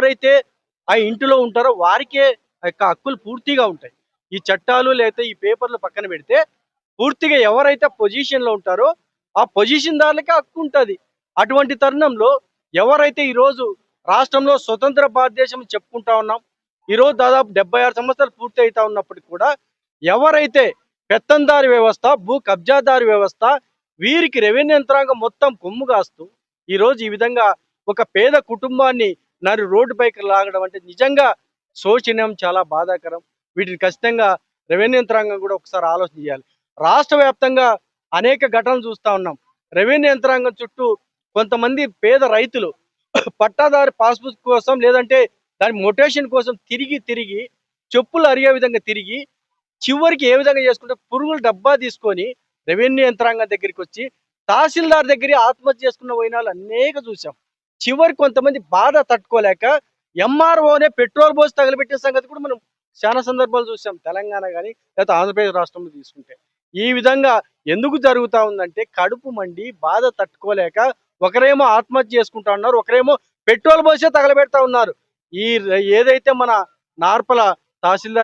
ఎవరైతే ఆ ఇంటిలో ఉంటారో వారికే యొక్క హక్కులు పూర్తిగా ఉంటాయి. ఈ చట్టాలు లేకపోతే ఈ పేపర్లు పక్కన పెడితే పూర్తిగా ఎవరైతే పొజిషన్లో ఉంటారో ఆ పొజిషన్ దారులకే హక్కు ఉంటుంది. అటువంటి తరుణంలో ఎవరైతే ఈరోజు రాష్ట్రంలో స్వతంత్ర భారతదేశం చెప్పుకుంటా ఉన్నాం ఈరోజు దాదాపు డెబ్బై ఆరు సంవత్సరాలు పూర్తి అవుతా ఉన్నప్పటికీ కూడా ఎవరైతే పెత్తందారి వ్యవస్థ భూ కబ్జాదారి వ్యవస్థ వీరికి రెవెన్యూ యంత్రాంగం మొత్తం కొమ్ము కాస్తూ ఈరోజు ఈ విధంగా ఒక పేద కుటుంబాన్ని నరి రోడ్డు పైకి లాగడం అంటే నిజంగా శోచనీయం చాలా బాధాకరం. వీటిని ఖచ్చితంగా రెవెన్యూ యంత్రాంగం కూడా ఒకసారి ఆలోచన చేయాలి. రాష్ట్ర వ్యాప్తంగా అనేక ఘటనలు చూస్తా ఉన్నాం. రెవెన్యూ యంత్రాంగం చుట్టూ కొంతమంది పేద రైతులు పట్టాదారి పాస్బుక్ కోసం లేదంటే దాని మొటేషన్ కోసం తిరిగి తిరిగి చెప్పులు అరిగే విధంగా తిరిగి చివరికి ఏ విధంగా చేసుకుంటే పురుగుల డబ్బా తీసుకొని రెవెన్యూ యంత్రాంగం దగ్గరికి వచ్చి తహసీల్దార్ దగ్గర ఆత్మహత్య చేసుకున్న పోయినాలు అనేక చూసాం చివరి కొంతమంది బాధ తట్టుకోలేక ఎంఆర్ఓనే పెట్రోల్ పోసి తగలబెట్టిన సంగతి కూడా మనం చాలా సందర్భాలు చూసాం తెలంగాణ కానీ లేకపోతే ఆంధ్రప్రదేశ్ రాష్ట్రంలో తీసుకుంటే. ఈ విధంగా ఎందుకు జరుగుతా ఉందంటే కడుపు మండి బాధ తట్టుకోలేక ఒకరేమో ఆత్మహత్య చేసుకుంటా ఉన్నారు ఒకరేమో పెట్రోల్ పోసే తగలబెడతా ఉన్నారు. ఈ ఏదైతే మన నార్పల తహసీల్దార్